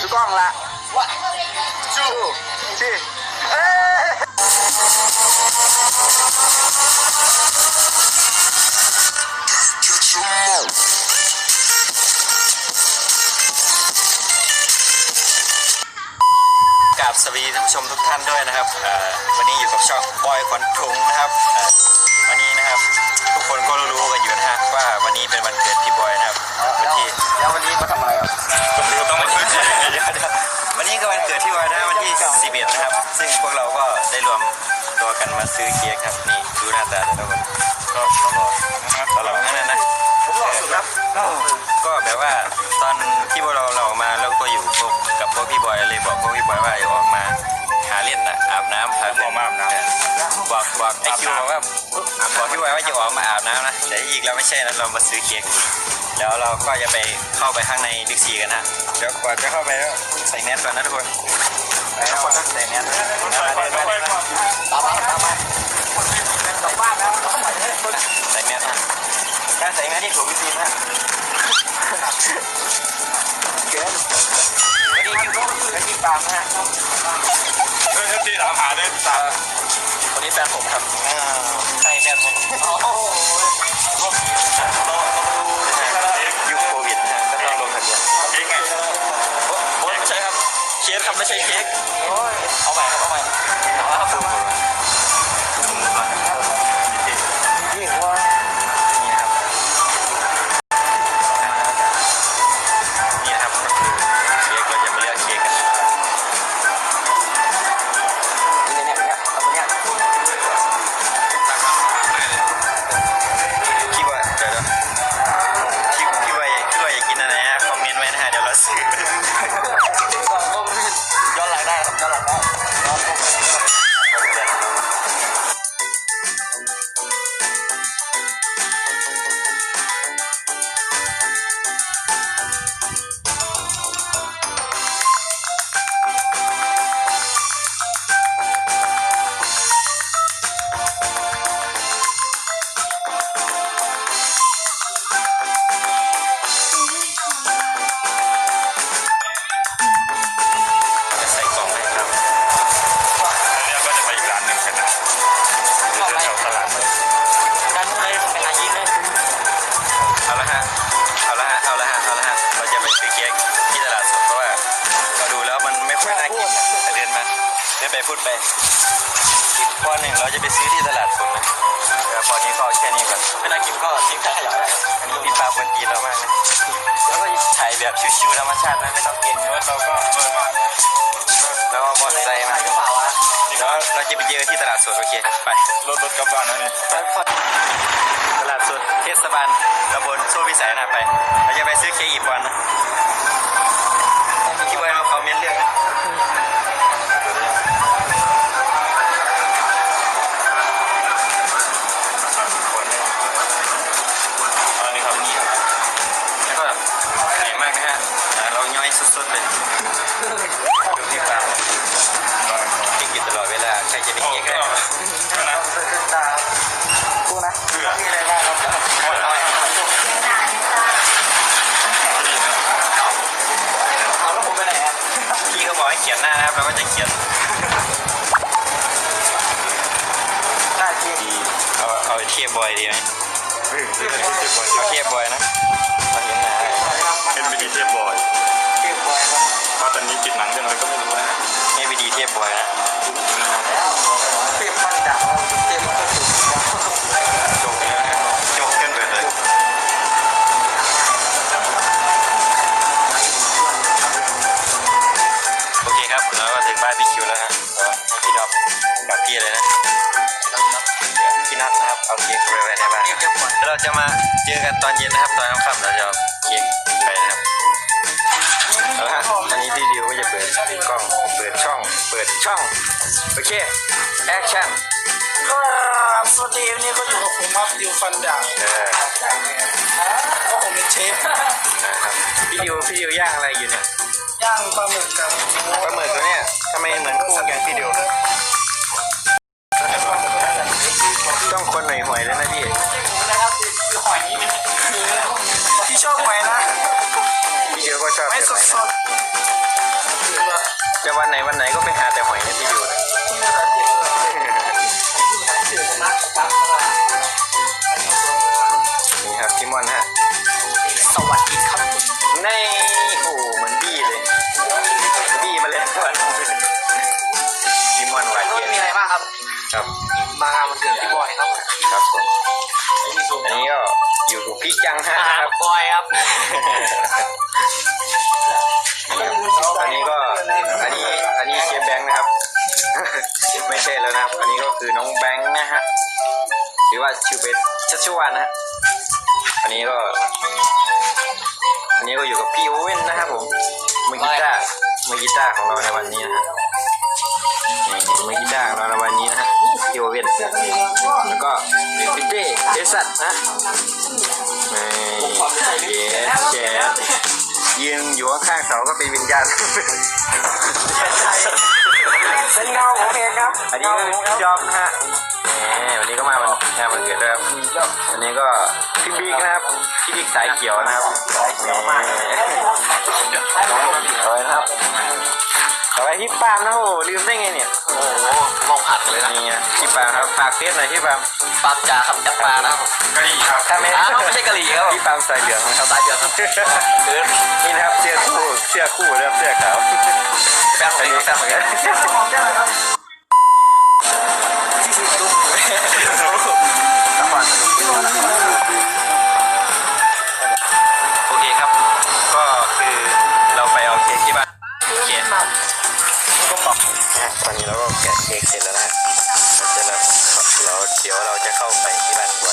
ซื้อกล้องละชูชีเอ้ยกราบสวัสดีท่านผู้ชมทุกท่านด้วยนะครับเอ่อวันนี้อยู่กับช่องบอยคอนทุงนะครับเอ่อวันนี้นะครับ ทุกคนก็รู้ๆกันอยู่นะฮะว่าวันนี้เป็นวันเกิดพี่บอยนะครับวันที่แล้ววันนี้มาทำอะไรครับ ซึ่งพวกเราก็ได้รวมตัวกันมาซื้อเค้กครับนี่ดูหน้าตาแต่ละคนก็ บอกบอกไอคิวบอกว่าบอกพี่บอยว่าจะออกมาอาบน้ำนะแต่อีกแล้วไม่ใช่นะเรามาซื้อเค้กแล้วเราก็จะไปเข้าไปข้างในบิ๊กซีกันนะเดี๋ยวก่อนจะเข้าไปแล้วใส่แมสก่อนนะทุกคนไปทุกคนต้องใส่แมสนะมาเดินมาเดินมาตามมาตามมาสองบ้านแล้วใส่แมสนะการใส่แมสที่ถูกวิธีนะเกินไม่ดีคิวไม่ดีปามนะเฮ้ยที่ถามหาได้ตาวั นนี้แฟนผมครับใช่แฟนผมโอ้โหยุคโควิดนะก็ต้องลงทะเบียนเองไงโอ้ไม่ใช่ครับเค้กครับไม่ใช่เค้กโอ้ยเอาใหม่ครับเอาใหม่เอาละครับานหนึ่งกันะอยู่แถวตลาดเลยด้านนู้นเลยเป็นอายิงเลยเอาละฮะ เอาละฮะ เอาละฮะ เอาละฮะ เราจะไปซื้อเค้กที่ตลาดสดเพราะว่าเราดูแล้วมันไม่ค่อยน่ากินนะแต่เดินมาเดินไปพูดไปอีกข้อหนึ่งเราจะไปซื้อที่ตลาดสดนะเดี๋ยวพอนี้ก็เอาแค่นี้ก่อนไม่น่ากินก็ทิ้งขยะได้ครับอันนี้พี่ปาคนตีเรามากนะแล้วก็ถ่ายแบบชิวๆธรรมชาตินะไม่ต้องเก่งรถเราก็เบอ เดี๋ยวเราจะไปเจอที่ตลาดสดโอเค ไป รถรถกลับบ้านนะนี่ตลาดสดเทศบาลตำบลโซ่พิสัยนะไป เราจะไปซื้อเค้กอีกวันนะคิดว่ามาคอมเมนต์เรื่องนะคนเนี่ยอันนี้ครับนี่แล้วก็ใหญ่มากนะฮะอ่าเราย่อยสุดๆเลย ครจะไปโอ้เค้กก็ให้นะตากูนะเพื่อมีอะไรบ้างครับเอาแล้วผมไปไหนอะพี่เขาบอกให้เขียนหน้านะครับเราก็จะเขียนได้จริงเอาเอาเทียบบอยดีไหมเฮ้ยเอาเทียบบอยนะเราเห็นหน้าเอ็นบีดีเจ็บบ่อยเก็บไว้ครับเพราะตอนนี้ติดหนังเรื่องอะไรก็ไม่รู้ นะไม่ไปดีเทียบบ่อยนะแล้วเก็บมันดังเก็บมันก็ถูกจบแล้วนะจบกันไปเลยโอเคครับเราก็ถึงบ้านพี่คิวแล้วฮะก็ให้พี่ดอกกับพี่เลยนะพี่นัทนะครับเอาเค้กไปไว้ในบ้านแล้วเราจะมาเจอกันตอนเย็นนะครับตอนค่ำๆเราจะเอาเค้กไปนะครับเอาละฮะอันนี้พี่ดิวก็จะเปิดกล้องเปิ ดช่อง เปิดช่อง โอเค แอคชั่นครับสวัสดีวันนี้ก็อยู่กับผมครับดิวฟันดาบเออก็ผมเป็นเชฟนะครับพี่ดิวพี่ดิวย่างอะไรอยู่เนี่ย ย่างปลาหมึกกับปลาหมึกตัวเนี่ยทำไมเหมือนคู่กันพี่ดิวต้องคนหน่อยหวยเลยนะพี่นะครับคือหอยที่ชอบหอยนะพี่ดิวก็ชอบไม่แบบสไหนดนะๆ จะวันไหนวันไหนก็ไปหาแต่หอยนะที่อยู่นะนี่ครับพี่มอนฮะสวัสดีครับในโอ้โหเหมือนบี้เลยบี้มาเลยวันพี่มอนหวานนู้นเย็นมีอะไรบ้างครับ ครับมางานวันเกิดพี่บอยครับครับผมอันนี้ก็อยู่กับพี่จังฮะอ่าครับบอยครับ ครับอันนี้ก็คือน้องแบงค์นะฮะหรือว่าชื่อเป็นชัชวานนะฮะอันนี้ก็อันนี้ก็อยู่กับพี่โอเว่นนะครับผมมือกีตาร์มือกีตาร์ของเราในวันนี้นะฮะนี่มือกีตาร์ของเราในวันนี้นะฮะพี่โอเว่นแล้วก็พี่เต้เอสัตนะนี่เจ๊เจ๊ยืนอยู่ข้างๆเสาก็เป็นวิญญาณ องครับอันนี้ก็พี่จอมนะฮะนี่วันนี้ก็มาวันงานวันเกิดด้วยครับอันนี้ก็พี่บิ๊กนะครับพี่บิ๊กสายเขียวนะครับสายเขียวมากเอาไว้นะครับต่อไปพี่ปาล์มนะโอ้โหลืมได้ไงเนี่ยโอ้โหมองผัดเลยนะนี่ไงพี่ปาล์มครับฝากเฟซหน่อยพี่ปาล์มปามจ่าครับจับปลานะครับกะหรี่ครับถ้าไม่อ้าวไม่ใช่กะหรี่ครับพี่ปาล์มสายเหลืองนะครับสายเดือดครับเกินนี่นะครับเสื้อคู่เสื้อคู่นะครับเสื้อขาวแป๊บ โอเคครับ ก็คือเราไปเอาเค้กที่บ้านเค้กก็ปอกฮะตอนนี้เราก็แกะเค้กเสร็จแล้วนฮะเสร็จแล้วเราเดี๋ยวเราจะเข้าไป